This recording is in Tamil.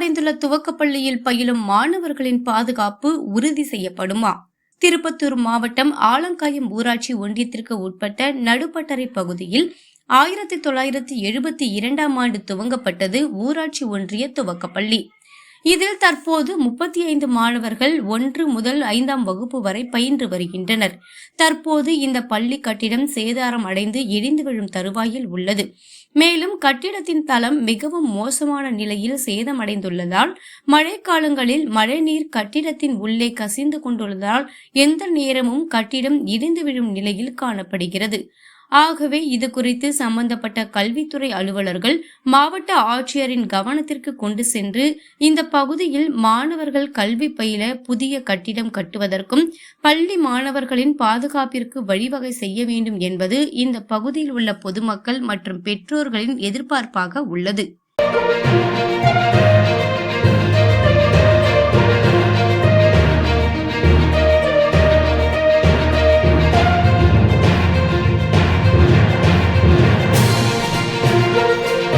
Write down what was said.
சேதமடைந்துள்ள துவக்கப்பள்ளியில் பயிலும் மாணவர்களின் பாதுகாப்பு உறுதி செய்யப்படுமா? திருப்பத்தூர் மாவட்டம் ஆலங்காயம் ஊராட்சி ஒன்றியத்திற்கு உட்பட்ட நடுப்பட்டறை பகுதியில் ஆயிரத்தி தொள்ளாயிரத்தி எழுபத்தி இரண்டாம் ஆண்டு துவங்கப்பட்டது ஊராட்சி ஒன்றிய துவக்கப்பள்ளி இதில் தற்போது முப்பத்தி ஐந்து மாணவர்கள் ஒன்று முதல் ஐந்தாம் வகுப்பு வரை பயின்று வருகின்றனர். தற்போது இந்த பள்ளி கட்டிடம் சேதாரம் அடைந்து இடிந்து விழும் தருவாயில் உள்ளது. மேலும் கட்டிடத்தின் தளம் மிகவும் மோசமான நிலையில் சேதமடைந்துள்ளதால் மழைக்காலங்களில் மழைநீர் கட்டிடத்தின் உள்ளே கசிந்து கொண்டுள்ளதால் எந்த நேரமும் கட்டிடம் இடிந்து விழும் நிலையில் காணப்படுகிறது. ஆகவே இது குறித்து சம்பந்தப்பட்ட கல்வித்துறை அலுவலர்கள் மாவட்ட ஆட்சியரின் கவனத்திற்கு கொண்டு சென்று இந்த பகுதியில் மாணவர்கள் கல்வி பயில புதிய கட்டிடம் கட்டுவதற்கும் பள்ளி மாணவர்களின் பாதுகாப்பிற்கு வழிவகை செய்ய வேண்டும் என்பது இந்த பகுதியில் உள்ள பொதுமக்கள் மற்றும் பெற்றோர்களின் எதிர்பார்ப்பாக உள்ளது.